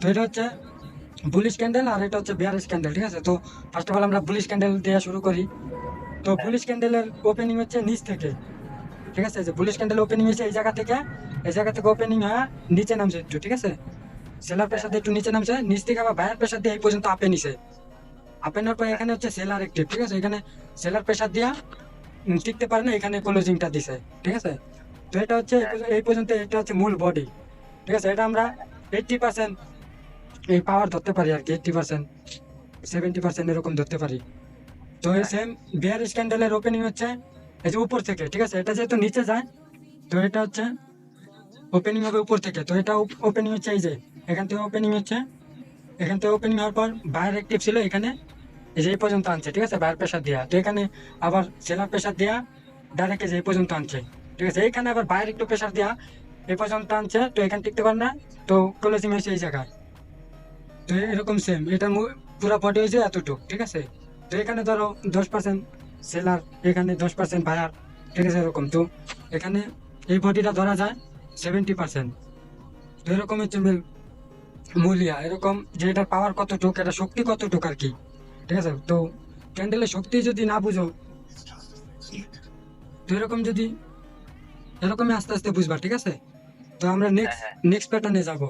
তো এটা হচ্ছে বুলিশ ক্যান্ডেল আর এটা হচ্ছে বিয়ারিশ ক্যান্ডেল, ঠিক আছে? তো ফার্স্ট অফ অল আমরা বুলিশ ক্যান্ডেল দেওয়া শুরু করি। তো বুলিশ ক্যান্ডেলের ওপেনিং হচ্ছে নিচ থেকে, ঠিক আছে? যে বুলিশ ক্যান্ডেল ওপেনিং হয়েছে এই জায়গা থেকে, এই জায়গা থেকে ওপেনিং হয়ে নিচে নামছে একটু, ঠিক আছে? সেলার প্রেশার দিয়ে একটু নিচে নামছে, নিচ থেকে আবার বায়ার প্রেশার দিয়ে এই পর্যন্ত আপে নিছে। আপে নেওয়ার পর এখানে হচ্ছে সেলার একটিভ ঠিক আছে? এখানে সেলার প্রেশার দিয়া টিকতে পারে না, এখানে ক্লোজিংটা দিছে, ঠিক আছে? তো এটা হচ্ছে এই পর্যন্ত এটা হচ্ছে মূল বডি ঠিক আছে? এটা আমরা এইটটি পার্সেন্ট এই পাওয়ার ধরতে পারি আর কি এইটটি পার্সেন্ট সেভেন্টি পার্সেন্ট এরকম ধরতে পারি। তো এই সেম বিয়ার স্ক্যান্ডেলের ওপেনিং হচ্ছে, এই যে উপর থেকে, ঠিক আছে? এটা যেহেতু নিচে যায়, তো এটা হচ্ছে ওপেনিং হবে উপর থেকে। তো এটা ওপেনিং হচ্ছে এই যে, এখান থেকে ওপেনিং হচ্ছে। এখান থেকে ওপেনিং হওয়ার পর বাইরের অ্যাক্টিভ ছিল এখানে, এই যে এই পর্যন্ত আনছে, ঠিক আছে? বাইরের প্রেশার দেওয়া তো এখানে আবার সেলার প্রেশার দেওয়া ডাইরেক্ট যে এই পর্যন্ত আনছে, ঠিক আছে? এইখানে আবার বাইরে একটু প্রেশার দেওয়া এই পর্যন্ত আনছে, তো এখানে টিকতে পারে না, তো ক্লোজিং হয়েছে এই জায়গায়। তো এরকম সেম এটা পুরো বডি হয়েছে এতটুকু ঠিক আছে? তো এখানে ধরো দশ পার্সেন্ট সেলার এখানে দশ পার্সেন্ট বায়ার ঠিক আছে এরকম। তো এখানে এই বডিটা ধরা যায় সেভেন্টি পার্সেন্ট তো এরকম হচ্ছে মূল- মূলিয়া এরকম যে এটার পাওয়ার কতটুক এটা শক্তি কতটুক আর কি ঠিক আছে? তো ক্যান্ডেলের শক্তি যদি না বুঝো তো এরকম যদি এরকমই আস্তে আস্তে বুঝবা ঠিক আছে? তো আমরা নেক্সট নেক্সট প্যাটার্নে যাব।